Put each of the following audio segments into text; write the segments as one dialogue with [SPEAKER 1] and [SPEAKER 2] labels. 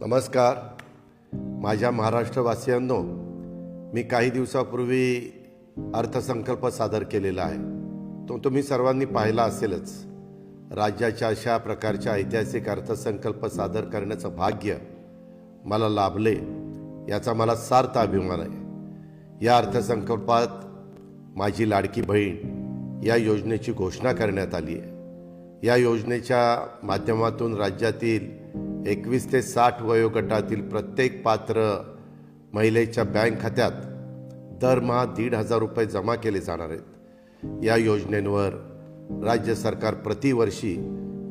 [SPEAKER 1] नमस्कार. माझ्या महाराष्ट्रवासियांनो मी काही दिवसापूर्वी अर्थसंकल्प सादर केलेला आहे. तो तुम्ही सर्वांनी पाहिला असेलच. राज्याच्या अशा प्रकारच्या ऐतिहासिक अर्थसंकल्प सादर करण्याचं भाग्य मला लाभले याचा मला सार्थ अभिमान आहे. या अर्थसंकल्पात माझी लाडकी बहीण या योजनेची घोषणा करण्यात आली आहे. या योजनेच्या माध्यमातून राज्यातील एकवीस ते साठ वयोगटातील प्रत्येक पात्र महिलेच्या बँक खात्यात दरमहा दीड हजार रुपये जमा केले जाणार आहेत. या योजनेवर राज्य सरकार प्रतिवर्षी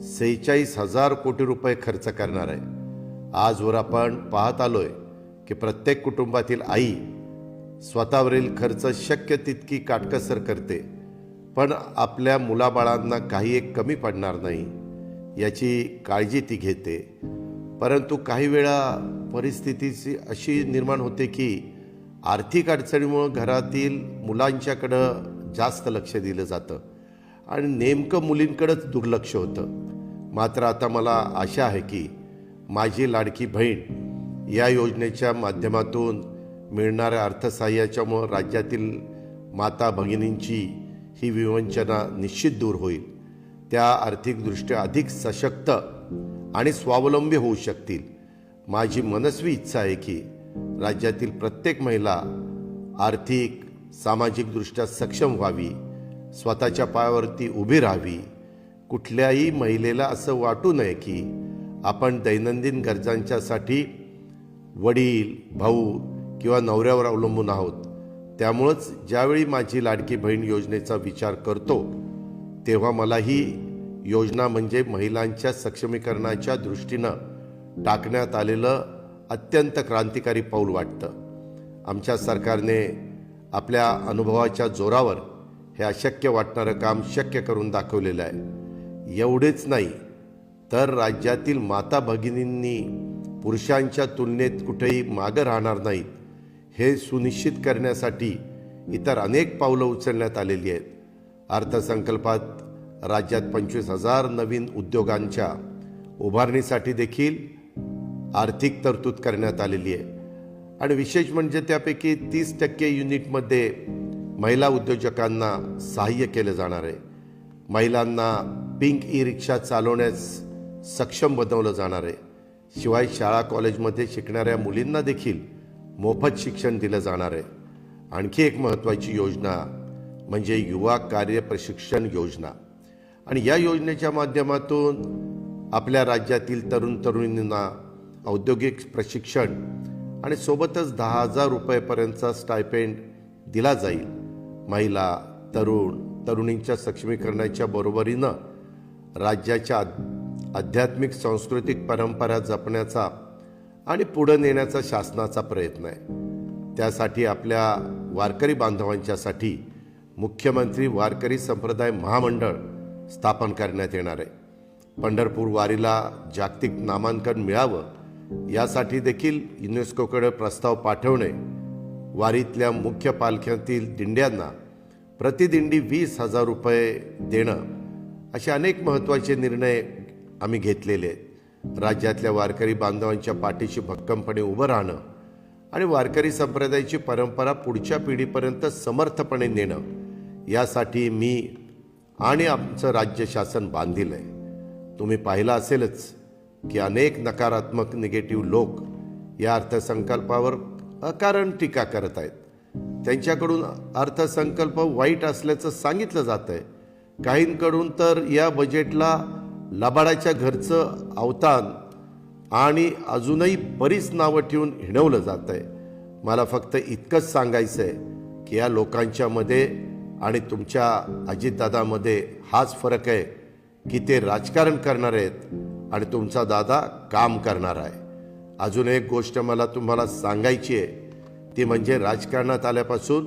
[SPEAKER 1] सेहेचाळीस हजार कोटी रुपये खर्च करणार आहे. आजवर आपण पाहत आलोय की प्रत्येक कुटुंबातील आई स्वतःवरील खर्च शक्य तितकी काटकसर करते पण आपल्या मुलाबाळांना काही एक कमी पडणार नाही याची काळजी ती घेते. परंतु काही वेळा परिस्थितीची अशी निर्माण होते की आर्थिक अडचणीमुळं घरातील मुलांच्याकडं जास्त लक्ष दिलं जातं आणि नेमकं मुलींकडंच दुर्लक्ष होतं. मात्र आता मला आशा आहे की माझी लाडकी बहीण या योजनेच्या माध्यमातून मिळणाऱ्या अर्थसहाय्याच्यामुळं राज्यातील माता भगिनींची ही विवंचना निश्चित दूर होईल. त्या आर्थिकदृष्ट्या अधिक सशक्त आणि स्वावलंबी होऊ शकतील. माझी मनस्वी इच्छा आहे की राज्यातील प्रत्येक महिला आर्थिक सामाजिकदृष्ट्या सक्षम व्हावी स्वतःच्या पायावरती उभी राहावी. कुठल्याही महिलेला असं वाटू नये की आपण दैनंदिन गरजांच्यासाठी वडील भाऊ किंवा नवऱ्यावर अवलंबून आहोत. त्यामुळंच ज्यावेळी माझी लाडकी बहीण योजनेचा विचार करतो तेव्हा मलाही योजना म्हणजे महिलांच्या सक्षमीकरणाच्या दृष्टीनं टाकण्यात आलेलं अत्यंत क्रांतिकारी पाऊल वाटतं. आमच्या सरकारने आपल्या अनुभवाच्या जोरावर हे अशक्य वाटणारं काम शक्य करून दाखवलेलं आहे. एवढेच नाही तर राज्यातील माता भगिनींनी पुरुषांच्या तुलनेत कुठेही मागं राहणार नाहीत हे सुनिश्चित करण्यासाठी इतर अनेक पावलं उचलण्यात आलेली आहेत. अर्थसंकल्पात राज्यात पंचवीस हजार नवीन उद्योगांच्या उभारणीसाठी देखील आर्थिक तरतूद करण्यात आलेली आहे. आणि विशेष म्हणजे त्यापैकी तीस टक्के युनिटमध्ये महिला उद्योजकांना सहाय्य केलं जाणार आहे. महिलांना पिंक ई रिक्षा चालवण्यास सक्षम बनवलं जाणार आहे. शिवाय शाळा कॉलेजमध्ये शिकणाऱ्या मुलींना देखील मोफत शिक्षण दिलं जाणार आहे. आणखी एक महत्त्वाची योजना म्हणजे युवा कार्य प्रशिक्षण योजना. आणि या योजनेच्या माध्यमातून आपल्या राज्यातील तरुण तरुणींना औद्योगिक प्रशिक्षण आणि सोबतच दहा हजार रुपयेपर्यंतचा स्टायपेंड दिला जाईल. महिला तरुण तरुणींच्या सक्षमीकरणाच्या बरोबरीनं राज्याच्या आध्यात्मिक सांस्कृतिक परंपरा जपण्याचा आणि पुढं नेण्याचा शासनाचा प्रयत्न आहे. त्यासाठी आपल्या वारकरी बांधवांच्यासाठी मुख्यमंत्री वारकरी संप्रदाय महामंडळ स्थापन करण्यात येणार आहे. पंढरपूर वारीला जागतिक नामांकन मिळावं यासाठी देखील युनेस्कोकडे प्रस्ताव पाठवणे वारीतल्या मुख्य पालख्यातील दिंड्यांना प्रतिदिंडी वीस हजार रुपये देणं असे अनेक महत्त्वाचे निर्णय आम्ही घेतलेले आहेत. राज्यातल्या वारकरी बांधवांच्या पाठीशी भक्कमपणे उभं राहणं आणि वारकरी संप्रदायाची परंपरा पुढच्या पिढीपर्यंत समर्थपणे नेणं यासाठी मी आणि आमचं राज्य शासन बांधील आहे. तुम्ही पाहिलं असेलच की अनेक नकारात्मक निगेटिव्ह लोक या अर्थसंकल्पावर अकारण टीका करत आहेत. त्यांच्याकडून अर्थसंकल्प वाईट असल्याचं सांगितलं जात आहे काहींकडून तर या बजेटला लबाडाच्या घरचं अवतान आणि अजूनही बरीच नावं ठेवून हिणवलं जात आहे मला फक्त इतकंच सांगायचं आहे की या लोकांच्यामध्ये आणि तुमच्या अजितदादामध्ये हाच फरक आहे की ते राजकारण करणार आहेत आणि तुमचा दादा काम करणार आहे. अजून एक गोष्ट मला तुम्हाला सांगायची आहे. ती म्हणजे राजकारणात आल्यापासून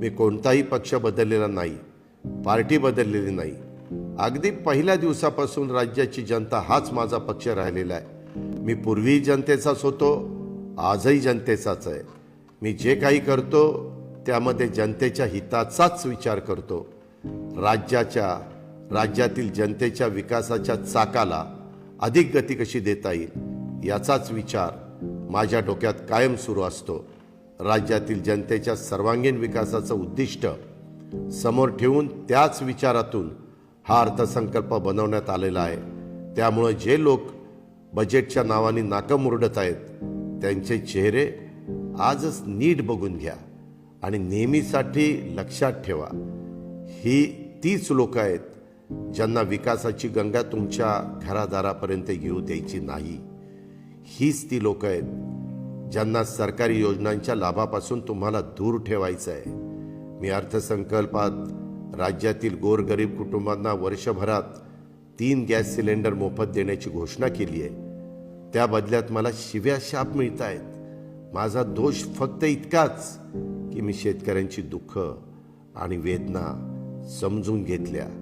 [SPEAKER 1] मी कोणताही पक्ष बदललेला नाही पार्टी बदललेली नाही. अगदी पहिल्या दिवसापासून राज्याची जनता हाच माझा पक्ष राहिलेला आहे. मी पूर्वी जनतेचाच होतो आजही जनतेचाच आहे. मी जे काही करतो त्यामध्ये जनतेच्या हिताचाच विचार करतो. राज्याच्या राज्यातील जनतेच्या विकासाच्या चाकाला अधिक गती कशी देता येईल याचाच विचार माझ्या डोक्यात कायम सुरू असतो. राज्यातील जनतेच्या सर्वांगीण विकासाचं उद्दिष्ट समोर ठेवून त्याच विचारातून हा अर्थसंकल्प बनवण्यात आलेला आहे. त्यामुळं जे लोक बजेटच्या नावाने नाकं मुरडत आहेत त्यांचे चेहरे आजच नीट बघून घ्या. आणि नेहमीसाठी लक्षात ठेवा. ही तीच लोक आहेत ज्यांना विकासाची गंगा तुमच्या घरादारापर्यंत येऊ द्यायची नाही. हीच ती लोक आहेत ज्यांना सरकारी योजनांच्या लाभापासून तुम्हाला दूर ठेवायचं आहे मी अर्थसंकल्पात राज्यातील गोरगरीब कुटुंबांना वर्षभरात तीन गॅस सिलेंडर मोफत देण्याची घोषणा केली आहे. त्या बदल्यात मला शिव्या शाप मिळत आहेत माझा दोष फक्त इतकाच. की मी शेतकऱ्यांची दुःख आणि वेदना समजून घेतल्या.